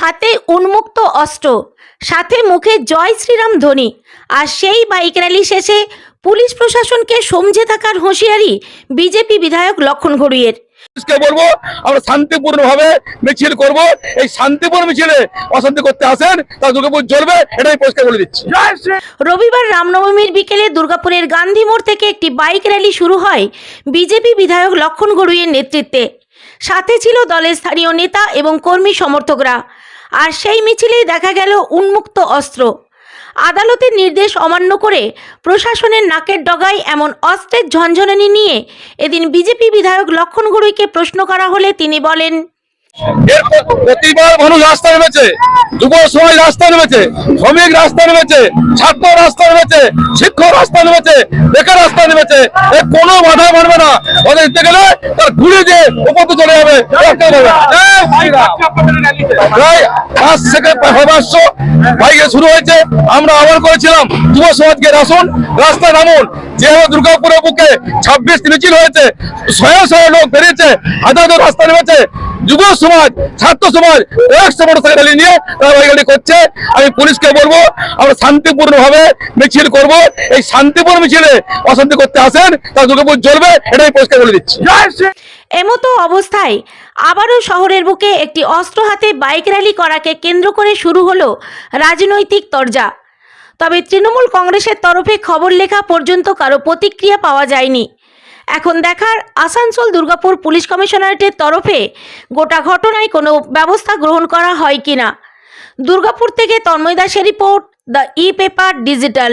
হাতে উন্মুক্ত অস্ত্র সাথে মুখে জয় শ্রীরাম ধ্বনি। আর সেই বাইক র্যালি শেষে পুলিশ প্রশাসনকে সমঝে থাকার হুঁশিয়ারি বিজেপি বিধায়ক লক্ষণ ঘড়ুইয়ের। বলব আমরা শান্তিপূর্ণ ভাবে মিছিল করব। এই শান্তিপূর্ণ মিছিলে অশান্তি করতে আসেন তা দুর্গাপুর জ্বলবে এটাই পরিষ্কার বলে দিচ্ছি। রবিবার রামনবমীর বিকেলে দুর্গাপুরের গান্ধী মোড় থেকে একটি বাইক র্যালি শুরু হয় বিজেপি বিধায়ক লক্ষণ গড়ুইয়ের নেতৃত্বে। সাথে ছিল দলের স্থানীয় নেতা এবং কর্মী সমর্থকরা। আর সেই মিছিলেই দেখা গেল উন্মুক্ত অস্ত্র। আদালতের নির্দেশ অমান্য করে প্রশাসনের নাকের ডগায় এমন অস্ত্রের ঝঞ্ঝনানি নিয়ে এদিন বিজেপি বিধায়ক লক্ষণ প্রশ্ন করা হলে তিনি বলেন প্রতিবার মানুষ রাস্তা নেমেছে যুব রাস্তা নেমেছে, শ্রমিক রাস্তা নেমেছে, ছাত্র রাস্তা নেমেছে, শিক্ষক রাস্তা নেমেছে, বেকার রাস্তা নেমেছে কোনো বাধা মানবে না। ওদের দিতে গেলে তার ঘুরে উপর চলে যাবে পাঁচ থেকে বাইকে শুরু হয়েছে। আমরা আহ্বান করেছিলাম যুব সমাজকে আসুন রাস্তা নামুন। যেভাবে দুর্গাপুরের বুকে ছাব্বিশ মিছিল হয়েছে শয়ে শয়ে লোক বেরিয়েছে, হাজার রাস্তা নেমেছে, যুব সমাজ, ছাত্র সমাজ, একশো মোটরসাইকেল নিয়ে তারা করছে। আমি পুলিশকে বলব, আমরা শান্তিপূর্ণ ভাবে মিছিল করব। এই শান্তিপূর্ণ মিছিলে অশান্তি করতে আসেন তা দুর্গাপুর জ্বলবে, এটাই পরিষ্কার বলে দিচ্ছি। এমতো অবস্থায় আবারও শহরের বুকে একটি অস্ত্র হাতে বাইক র্যালি করাকে কেন্দ্র করে শুরু হলো রাজনৈতিক তরজা। তবে তৃণমূল কংগ্রেসের তরফে খবর লেখা পর্যন্ত কারও প্রতিক্রিয়া পাওয়া যায়নি। এখন দেখার আসানসোল দুর্গাপুর পুলিশ কমিশনারেটের তরফে গোটা ঘটনায় কোনো ব্যবস্থা গ্রহণ করা হয় কি না দুর্গাপুর থেকে তন্ময় দাসের report, the e paper digital.